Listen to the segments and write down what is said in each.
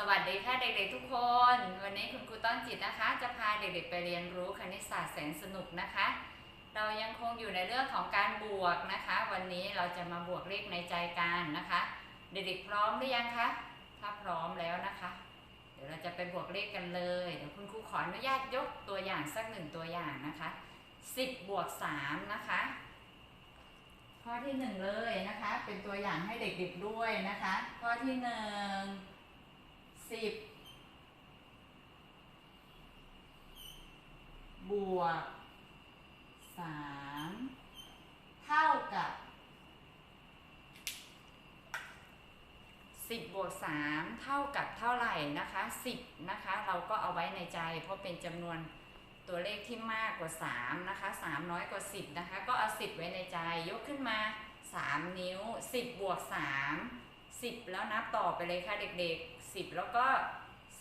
สวัสดีค่ะเด็กๆทุกคน วันนี้คุณครูต้อนจิตนะคะ จะพาเด็กๆไปเรียนรู้คณิตศาสตร์แสนสนุกนะคะ เรายังคงอยู่ในเรื่องของการบวกนะคะ วันนี้เราจะมาบวกเลขในใจกันนะคะ เด็กๆพร้อมหรือยังคะถ้าพร้อมแล้วนะคะ เดี๋ยวเราจะไปบวกเลขกันเลยเดี๋ยวคุณครูขออนุญาตยกตัวอย่างสักหนึ่งตัวอย่างนะคะ 10บวก3นะคะข้อที่หนึ่งเลยนะคะ เป็นตัวอย่างให้เด็กๆด้วยนะคะ ข้อที่หนึ่ง สิบบวกสามเท่ากับสิบบวกสามเท่ากับเท่าไหร่นะคะสิบนะคะ เราก็เอาไว้ในใจ เพราะเป็นจำนวนตัวเลขที่มากกว่า3นะคะ3น้อยกว่า10นะคะ ก็เอา10ไว้ในใจยกขึ้นมา3นิ้ว10บวก3 10 แล้วนับต่อไปเลยค่ะเด็กๆ 10 แล้วก็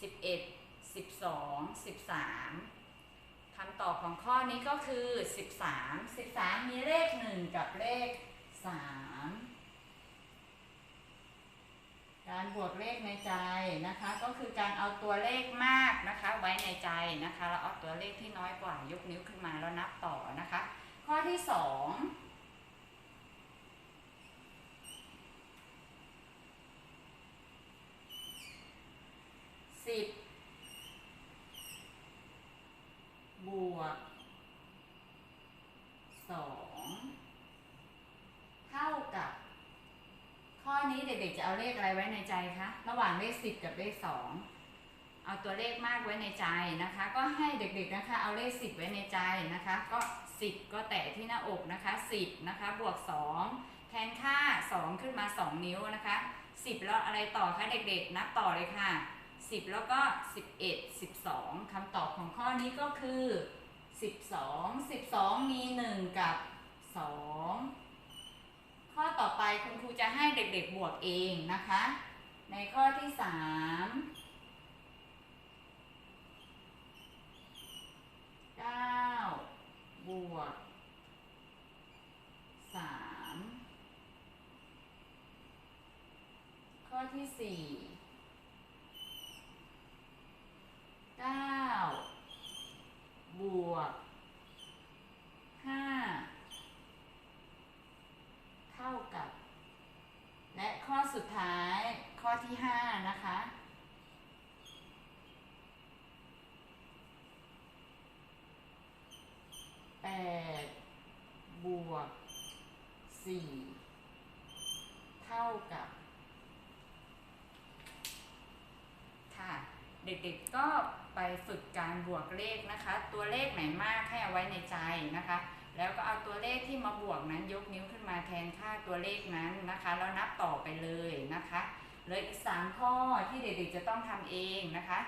11 12 13คำตอบของข้อนี้ก็คือ 13 13 มีเลข 1 กับเลข 3 การบวกเลขในใจนะคะ ก็คือการเอาตัวเลขมากนะคะ ไว้ในใจนะคะแล้วเอาตัวเลขที่น้อยกว่ายกนิ้วขึ้นมาแล้วนับต่อนะคะ ข้อที่ 2 เด็กๆจะเอาเลขอะไรไว้ในใจคะ ระหว่างเลขสิบกับเลขสองเอาตัวเลขมากไว้ในใจนะคะ ก็ให้เด็กๆนะคะ เอาเลขสิบไว้ในใจนะคะ ก็สิบก็แตะที่หน้าอกนะคะสิบนะคะ บวกสองแทนค่าสองขึ้นมาสองนิ้วนะคะสิบแล้วอะไรต่อคะเด็กๆ นับต่อเลยค่ะสิบแล้วก็สิบเอ็ดสิบสองคำตอบของข้อนี้ก็คือสิบสองสิบสองมีหนึ่งกับสอง ข้อต่อไปคุณครู จะให้เด็กๆบวกเองนะคะ ในข้อที่สามเก้าบวกสามข้อที่สี่เก้าบวกห้า เท่ากับ และข้อสุดท้ายข้อที่ 5 นะคะ 8 บ วก 4 เท่ากับ ค่ะ เด็กๆก็ไปฝึกการบวกเลขนะคะ ตัวเลขไหนมากให้เอาไว้ในใจนะคะ แล้วก็เอาตัวเลขที่มาบวกนั้นยกนิ้วขึ้นมาแทนค่าตัวเลขนั้นนะคะ แล้วนับต่อไปเลยนะคะเหลยอีก 3 ข้อที่เด็กๆจะต้องทำเองนะคะ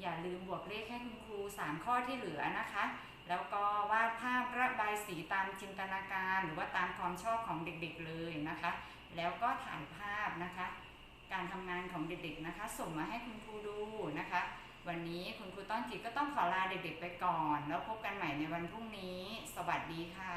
อย่าลืมบวกเลขให้คุณครู 3 ข้อที่เหลือนะคะ แล้วก็วาดภาพระบายสีตามจินตนาการ หรือว่าตามความชอบของเด็กๆเลยนะคะ แล้วก็ถ่ายภาพนะคะ การทำงานของเด็กๆนะคะ ส่งมาให้คุณครูดูนะคะ วันนี้คุณครูต้อนจิตก็ต้องขอลาเด็กๆไปก่อน แล้วพบกันใหม่ในวันพรุ่งนี้ สวัสดีค่ะ